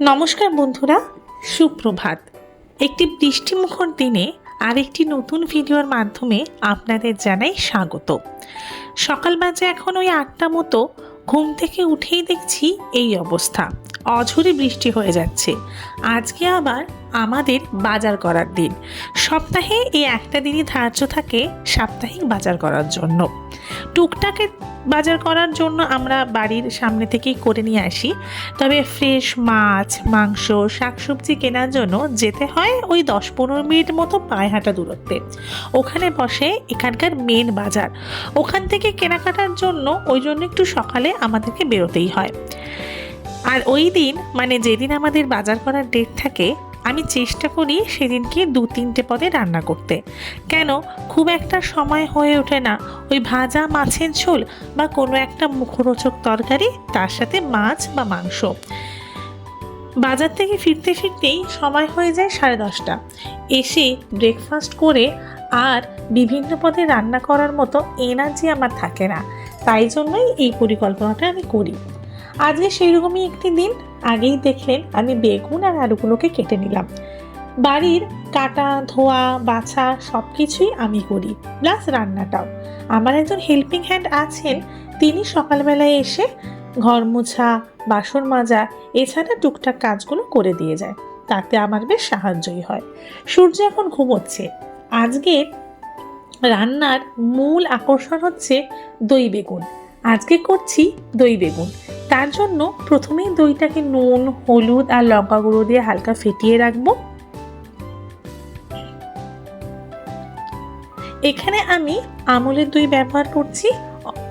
নমস্কার বন্ধুরা, সুপ্রভাত। একটি বৃষ্টিমুখর দিনে আরেকটি নতুন ভিডিওর মাধ্যমে আপনাদের জানাই স্বাগত। সকাল বাজে এখন ওই আটটা মতো, ঘুম থেকে উঠেই দেখছি এই অবস্থা। অঝরে বৃষ্টি হয়ে যাচ্ছে। আজকে আবার আমাদের বাজার করার দিন। সপ্তাহে এই একটা দিনই ধার্য থাকে সাপ্তাহিক বাজার করার জন্য। টুকটাকে বাজার করার জন্য আমরা বাড়ির সামনে থেকেই করে নিয়ে আসি। তবে ফ্রেশ মাছ, মাংস, শাকসবজি কেনার জন্য যেতে হয় ওই দশ পনেরো মিনিট মতো পায়ে হাঁটা দূরত্বে। ওখানে বসে এখানকার মেন বাজার। ওখান থেকে কেনাকাটার জন্য ওই জন্য একটু সকালে আমাদেরকে বেরোতেই হয়। আর ওই দিন মানে যেদিন আমাদের বাজার করার ডেট থাকে, আমি চেষ্টা করি সেদিনকে দু তিনটে পদে রান্না করতে। কেন? খুব একটা সময় হয়ে ওঠে না। ওই ভাজা মাছের ঝোল বা কোনো একটা মুখরোচক তরকারি, তার সাথে মাছ বা মাংস। বাজার থেকে ফিরতে ফিরতেই সময় হয়ে যায় সাড়ে দশটা। এসে ব্রেকফাস্ট করে আর বিভিন্ন পদে রান্না করার মতো এনার্জি আমার থাকে না। তাই জন্যই এই পরিকল্পনাটা আমি করি। আজকে সেইরকমই একটি দিন। আগেই দেখলেন আমি বেগুন আর আলুগুলোকে কেটে নিলাম। বাড়ির কাটা, ধোয়া, বাছা সব কিছুই আমি করি, প্লাস রান্নাটাও। আমার একজন হেল্পিং হ্যান্ড আছেন, তিনি সকালবেলায় এসে ঘর মোছা, বাসন মাজা, এছাড়া টুকটাক কাজগুলো করে দিয়ে যায়। তাতে আমার বেশ সাহায্যই হয়। সূর্য এখন ঘুমোচ্ছে। আজকের রান্নার মূল আকর্ষণ হচ্ছে দই বেগুন। আজকে করছি দই বেগুন। তার জন্য প্রথমেই দইটাকে নুন, হলুদ আর লঙ্কা গুঁড়ো দিয়ে হালকা ফেটিয়ে রাখব। এখানে আমি আমলের দই ব্যবহার করছি।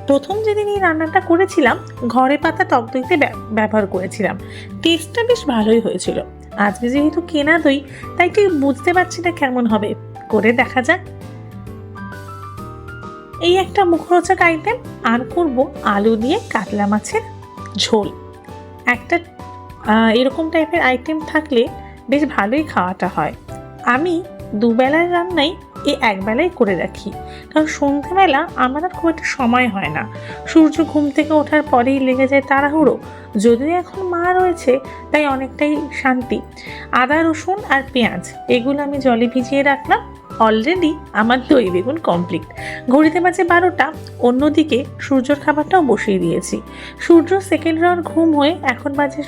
প্রথম যেদিন এই রান্নাটা করেছিলাম, ঘরে পাতা টক দইতে ব্যবহার করেছিলাম। টেস্টটা বেশ ভালোই হয়েছিল। আজকে যেহেতু কেনা দই, তাই ঠিক বুঝতে পারছি না কেমন হবে। করে দেখা যাক। এই একটা মুখরোচক আইটেম আর করব আলু দিয়ে কাতলা মাছের ঝোল। একটা এরকম টাইপের আইটেম থাকলে বেশ ভালোই খাওয়াটা হয়। আমি দুবেলার রান্নাই এই একবেলায় করে রাখি। কারণ সন্ধ্যেবেলা আমার আর খুব একটা সময় হয় না। সূর্য ঘুম থেকে ওঠার পরেই লেগে যায় তাড়াহুড়ো। যদিও এখন মা রয়েছে, তাই অনেকটাই শান্তি। আদা রসুন আর পেঁয়াজ, এগুলো আমি জলে ভিজিয়ে রাখলাম। অলরেডি আমার দই বেগুন কমপ্লিট ঘড়িতে বাজে বারোটা, অন্যদিকে সূর্যর খাবারটাও বসিয়ে দিয়েছি। সূর্য সেকেন্ড রাউন্ড ঘুম হয়ে এখন বাজে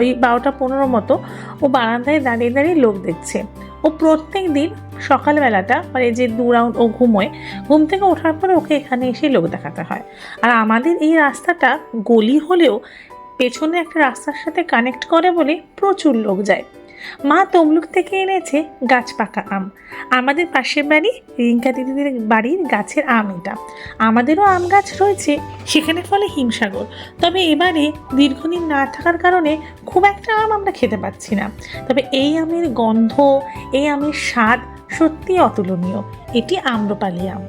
ওই বারোটা পনেরো মতো, ও বারান্দায় দাঁড়িয়ে দাঁড়িয়ে লোক দেখছে। ও প্রত্যেক দিন সকালবেলাটা মানে যে দু রাউন্ড ও ঘুমোয় ঘুম থেকে ওঠার পরে ওকে এখানে এসে লোক দেখাতে হয়। আর আমাদের এই রাস্তাটা গলি হলেও পেছনে একটা রাস্তার সাথে কানেক্ট করে বলে প্রচুর লোক যায়। মা তমলুক থেকে এনেছে গাছ পাকা আম। আমাদের পাশের বাড়ি রিঙ্কা দিদিদের বাড়ির গাছের আম এটা। আমাদেরও আম গাছ রয়েছে, সেখানে ফলে হিমসাগর। তবে এবারে দীর্ঘদিন না থাকার কারণে খুব একটা আম আমরা খেতে পাচ্ছি না। তবে এই আমের গন্ধ, এই আমের স্বাদ সত্যি অতুলনীয়। এটি আম্রপালি আম।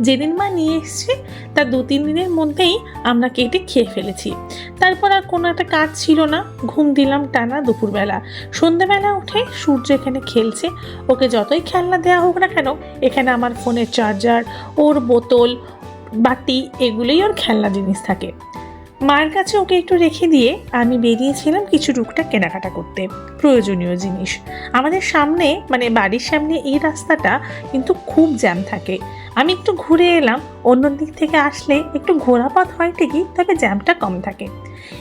যেদিন মা নিয়ে এসছে, তার দু তিন দিনের মধ্যেই আমরা কেটে খেয়ে ফেলেছি। তারপর আর কোনো একটা কাজ ছিল না। ঘুম দিলাম টানা দুপুরবেলা। সন্ধ্যাবেলা উঠে সূর্য এখানে খেলছে। ওকে যতই খেলনা দেওয়া হোক না কেন, এখানে আমার ফোনের চার্জার, ওর বোতল, বাটি, এগুলোই ওর খেলনা জিনিস থাকে। মায়ের কাছে ওকে একটু রেখে দিয়ে আমি বেরিয়েছিলাম কিছু টুকটাক কেনাকাটা করতে। প্রয়োজনীয় জিনিস। আমাদের সামনে মানে বাড়ির সামনে এই রাস্তাটা কিন্তু খুব জ্যাম থাকে। আমি একটু ঘুরে এলাম। অন্য দিক থেকে আসলে একটু ঘোরাপথ হয় ঠিকই, তবে জ্যামটা কম থাকে।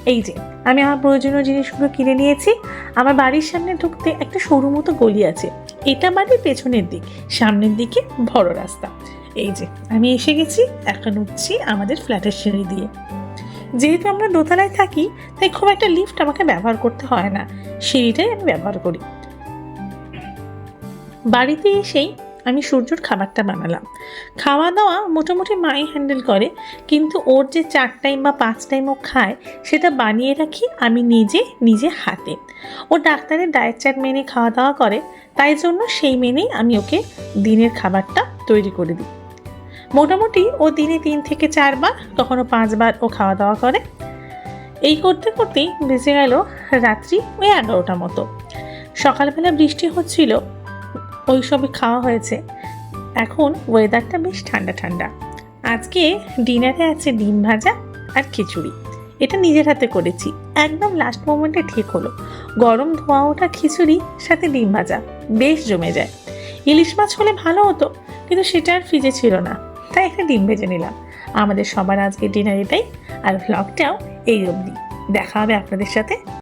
এই যে, আমি আমার প্রয়োজনীয় জিনিসগুলো কিনে নিয়েছি। আমার বাড়ির সামনে ঢুকতে একটা সরু মতো গলি আছে। এটা বাড়ির পেছনের দিক, সামনের দিকে বড় রাস্তা। এই যে, আমি এসে গেছি এখন উঠছি আমাদের ফ্ল্যাটের সিঁড়ি দিয়ে। যেহেতু আমরা দোতলায় থাকি, তাই খুব একটা লিফট আমাকে ব্যবহার করতে হয় না। সিঁড়িটাই আমি ব্যবহার করি। বাড়িতে এসেই আমি সূর্যর খাবারটা বানালাম। খাওয়া দাওয়া মোটামুটি মাই হ্যান্ডেল করে, কিন্তু ওর যে চার টাইম বা পাঁচ টাইম ও খায়, সেটা বানিয়ে রাখি আমি নিজে নিজে হাতে। ও ডাক্তারের ডায়েট চার্ট মেনে খাওয়া দাওয়া করে, তাই জন্য সেই মেনেই আমি ওকে দিনের খাবারটা তৈরি করে দিই। মোটামুটি ও দিনে তিন থেকে চারবার কখনো পাঁচবার ও খাওয়া দাওয়া করে। এই করতে করতেই বেঁচে গেল রাত্রি ওই এগারোটা মতো। সকালবেলা বৃষ্টি হচ্ছিল ওই সবই খাওয়া হয়েছে। এখন ওয়েদারটা বেশ ঠান্ডা ঠান্ডা। আজকে ডিনারে আছে ডিম ভাজা আর খিচুড়ি। এটা নিজের হাতে করেছি। একদম লাস্ট মোমেন্টে ঠিক হলো। গরম ধোয়া ওঠা খিচুড়ি, সাথে ডিম ভাজা। বেশ জমে যায়। ইলিশ মাছ হলে ভালো হতো, কিন্তু সেটা আর ফ্রিজে ছিল না। তাই একটা ডিম ভেজে নিলাম। আমাদের সবার আজকে ডিনার এটাই। আর ভ্লগটাও এই অবধি। দেখা হবে আপনাদের সাথে।